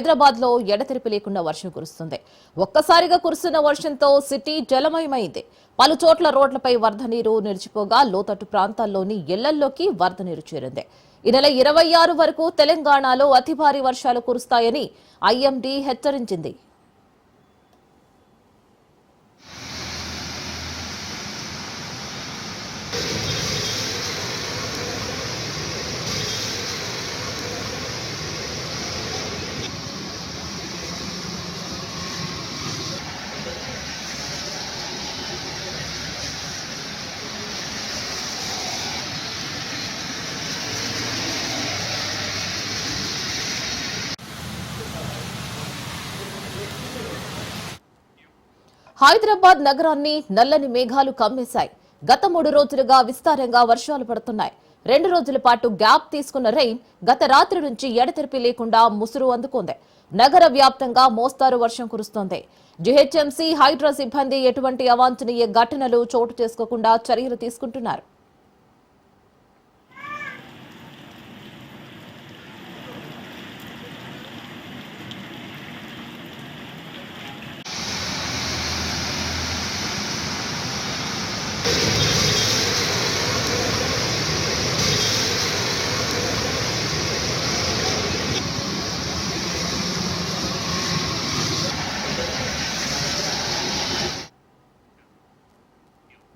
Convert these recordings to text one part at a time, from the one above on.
హైదరాబాద్లో ఎడతెరిపి లేకుండా వర్షం కురుస్తుంది. ఒక్కసారిగా కురుస్తున్న వర్షంతో సిటీ జలమయమైంది. పలు చోట్ల రోడ్లపై వరద నీరు నిలిచిపోగా లోతట్టు ప్రాంతాల్లోని ఇళ్ళల్లోకి వరద నీరు చేరింది. ఈ నెల ఇరవై ఆరు వరకు తెలంగాణలో అతి భారీ వర్షాలు కురుస్తాయని ఐఎండీ హెచ్చరించింది. హైదరాబాద్ నగరాన్ని నల్లని మేఘాలు కమ్మేశాయి. గత మూడు రోజులుగా విస్తారంగా వర్షాలు పడుతున్నాయి. రెండు రోజుల పాటు గ్యాప్ తీసుకున్న రెయిన్ గత రాత్రి నుంచి ఎడతెరిపి లేకుండా ముసురు అందుకుంది. నగర వ్యాప్తంగా మోస్తారు వర్షం కురుస్తోంది. జిహెచ్ఎంసీ హైడ్రా సిబ్బంది ఎటువంటి అవాంఛనీయ ఘటనలు చోటు చేసుకోకుండా చర్యలు తీసుకుంటున్నారు.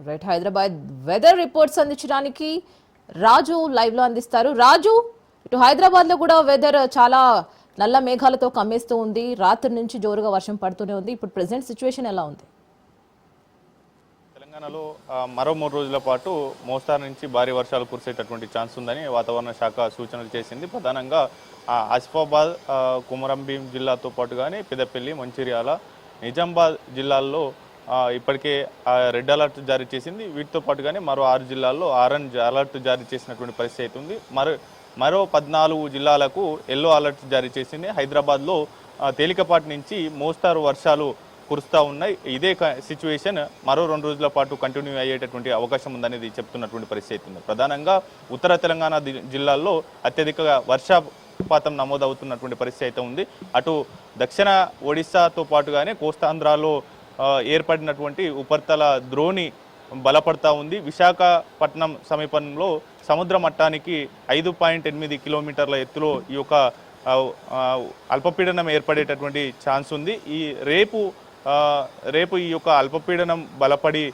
రైట్ హైదరాబాద్ వెదర్ రిపోర్ట్స్ అందించడానికి రాజు లైవ్లో అందిస్తారు. రాజు ఇటు హైదరాబాద్లో కూడా వెదర్ చాలా నల్ల మేఘాలతో కమ్మేస్తూ ఉంది. రాత్రి నుంచి జోరుగా వర్షం పడుతూనే ఉంది. ఇప్పుడు ప్రెసెంట్ సిచ్యువేషన్ ఎలా ఉంది? తెలంగాణలో మరో మూడు రోజుల పాటు మోస్తారు నుంచి భారీ వర్షాలు కురిసేటటువంటి ఛాన్స్ ఉందని వాతావరణ శాఖ సూచనలు చేసింది. ప్రధానంగా ఆసిఫాబాద్ కుమరంభీం జిల్లాతో పాటుగానే పెద్దపల్లి మంచిర్యాల నిజామాబాద్ జిల్లాల్లో ఇప్పటికే రెడ్ అలర్ట్ జారీ చేసింది. వీటితో పాటుగానే మరో ఆరు జిల్లాల్లో ఆరెంజ్ అలర్ట్ జారీ చేసినటువంటి పరిస్థితి అయితే ఉంది. మరో మరో పద్నాలుగు జిల్లాలకు ఎల్లో అలర్ట్ జారీ చేసింది. హైదరాబాద్లో తేలికపాటి నుంచి మోస్తారు వర్షాలు కురుస్తూ ఉన్నాయి. ఇదే సిచ్యువేషన్ మరో రెండు రోజుల పాటు కంటిన్యూ అయ్యేటటువంటి అవకాశం ఉందనేది చెప్తున్నటువంటి పరిస్థితి ఉంది. ప్రధానంగా ఉత్తర తెలంగాణ జిల్లాల్లో అత్యధిక వర్షపాతం నమోదవుతున్నటువంటి పరిస్థితి అయితే ఉంది. అటు దక్షిణ ఒడిశాతో పాటుగానే కోస్తాంధ్రాలో ఏర్పడినటువంటి ఉపరితల ద్రోణి బలపడతా ఉంది. విశాఖపట్నం సమీపంలో సముద్ర మట్టానికి ఐదు పాయింట్ ఎనిమిది కిలోమీటర్ల ఎత్తులో ఈ యొక్క అల్పపీడనం ఏర్పడేటటువంటి ఛాన్స్ ఉంది. ఈ రేపు రేపు ఈ యొక్క అల్పపీడనం బలపడి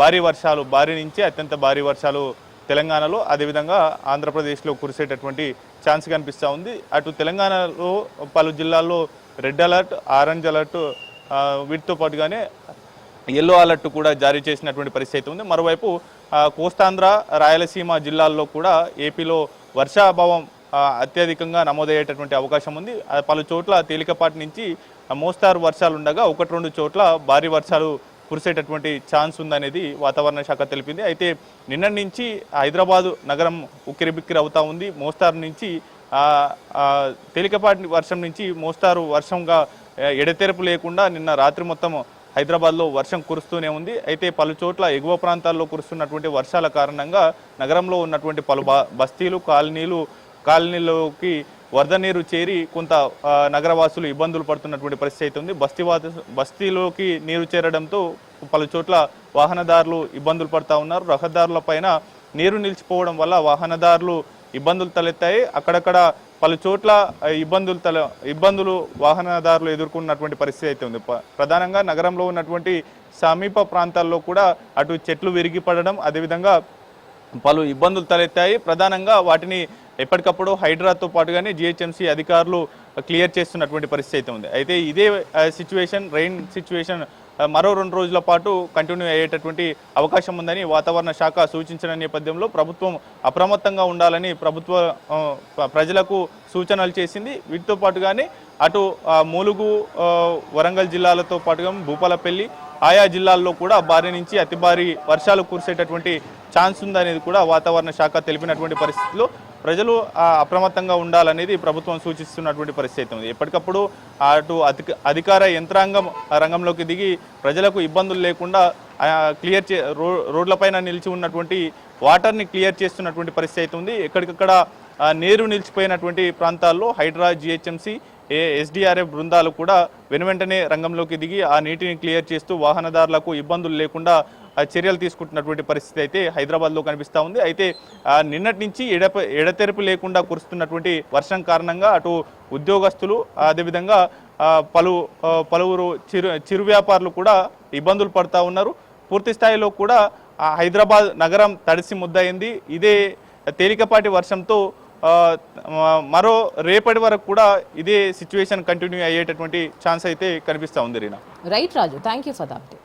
భారీ వర్షాలు భారీ నుంచి అత్యంత భారీ వర్షాలు తెలంగాణలో అదేవిధంగా ఆంధ్రప్రదేశ్లో కురిసేటటువంటి ఛాన్స్ కనిపిస్తూ ఉంది. అటు తెలంగాణలో పలు జిల్లాల్లో రెడ్ అలర్ట్ ఆరెంజ్ అలర్ట్ వీటితో పాటుగానే ఎల్లో అలర్ట్ కూడా జారీ చేసినటువంటి పరిస్థితి ఉంది. మరోవైపు కోస్తాంధ్ర రాయలసీమ జిల్లాల్లో కూడా ఏపీలో వర్షాభావం అత్యధికంగా నమోదయ్యేటటువంటి అవకాశం ఉంది. పలు చోట్ల తేలికపాటి నుంచి మోస్తారు వర్షాలు ఉండగా ఒకటి రెండు చోట్ల భారీ వర్షాలు కురిసేటటువంటి ఛాన్స్ ఉందనేది వాతావరణ శాఖ తెలిపింది. అయితే నిన్న నుంచి హైదరాబాదు నగరం ఉక్కిరిబిక్కిరి అవుతా ఉంది. మోస్తారు నుంచి తేలికపాటి వర్షం నుంచి మోస్తారు వర్షంగా ఎడతెరపు లేకుండా నిన్న రాత్రి మొత్తం హైదరాబాద్లో వర్షం కురుస్తూనే ఉంది. అయితే పలు చోట్ల ఎగువ ప్రాంతాల్లో కురుస్తున్నటువంటి వర్షాల కారణంగా నగరంలో ఉన్నటువంటి పలు బస్తీలు కాలనీలు కాలనీలోకి వరద నీరు చేరి కొంత నగరవాసులు ఇబ్బందులు పడుతున్నటువంటి పరిస్థితి అయితే ఉంది. బస్తీవాద బస్తీలోకి నీరు చేరడంతో పలు చోట్ల వాహనదారులు ఇబ్బందులు పడుతూ ఉన్నారు. రహదారుల పైన నీరు నిలిచిపోవడం వల్ల వాహనదారులు ఇబ్బందులు తలెత్తాయి. అక్కడక్కడ పలు చోట్ల ఇబ్బందులు తల ఇబ్బందులు వాహనదారులు ఎదుర్కొన్నటువంటి పరిస్థితి అయితే ఉంది. ప- ప్రధానంగా నగరంలో ఉన్నటువంటి సమీప ప్రాంతాల్లో కూడా అటు చెట్లు విరిగి పడడం అదేవిధంగా పలు ఇబ్బందులు తలెత్తాయి. ప్రధానంగా వాటిని ఎప్పటికప్పుడు హైడ్రాతో పాటుగానే జిహెచ్ఎంసీ అధికారులు క్లియర్ చేస్తున్నటువంటి పరిస్థితి అయితే ఉంది. అయితే ఇదే సిచ్యువేషన్ రెయిన్ సిచ్యువేషన్ మరో రెండు రోజుల పాటు కంటిన్యూ అయ్యేటటువంటి అవకాశం ఉందని వాతావరణ శాఖ సూచించిన నేపథ్యంలో ప్రభుత్వం అప్రమత్తంగా ఉండాలని ప్రభుత్వ ప్రజలకు సూచనలు చేసింది. వీటితో పాటుగానే అటు మూలుగు ములుగు వరంగల్ జిల్లాలతో పాటుగా భూపాలపల్లి ఆయా జిల్లాల్లో కూడా భారీ నుంచి అతి భారీ వర్షాలు కురిసేటటువంటి ఛాన్స్ ఉందనేది కూడా వాతావరణ శాఖ తెలిపినటువంటి పరిస్థితిలో ప్రజలు అప్రమత్తంగా ఉండాలనేది ప్రభుత్వం సూచిస్తున్నటువంటి పరిస్థితి ఉంది. ఎప్పటికప్పుడు అటు అధిక అధికార యంత్రాంగం రంగంలోకి దిగి ప్రజలకు ఇబ్బందులు లేకుండా క్లియర్ చే రో రోడ్లపైన నిలిచి ఉన్నటువంటి వాటర్ని క్లియర్ చేస్తున్నటువంటి పరిస్థితి అయితే ఉంది. ఎక్కడికక్కడ నీరు నిలిచిపోయినటువంటి ప్రాంతాల్లో హైడ్రా జిహెచ్ఎంసీ ఏ ఎస్డిఆర్ఎఫ్ బృందాలు కూడా వెనువెంటనే రంగంలోకి దిగి ఆ నీటిని క్లియర్ చేస్తూ వాహనదారులకు ఇబ్బందులు లేకుండా చర్యలు తీసుకుంటున్నటువంటి పరిస్థితి అయితే హైదరాబాద్లో కనిపిస్తూ ఉంది. అయితే నిన్నటి నుంచి ఎడప ఎడతెరపు లేకుండా కురుస్తున్నటువంటి వర్షం కారణంగా అటు ఉద్యోగస్తులు అదేవిధంగా పలు పలువురు చిరు చిరు వ్యాపారులు కూడా ఇబ్బందులు పడుతూ ఉన్నారు. పూర్తి స్థాయిలో కూడా ఆ, హైదరాబాద్ నగరం తడిసి ముద్దయింది. ఇదే తేలికపాటి వర్షంతో మరో రేపటి వరకు కూడా ఇదే సిచ్యువేషన్ కంటిన్యూ అయ్యేటటువంటి ఛాన్స్ అయితే కనిపిస్తూ ఉంది Reena. Right Raju thank you for the update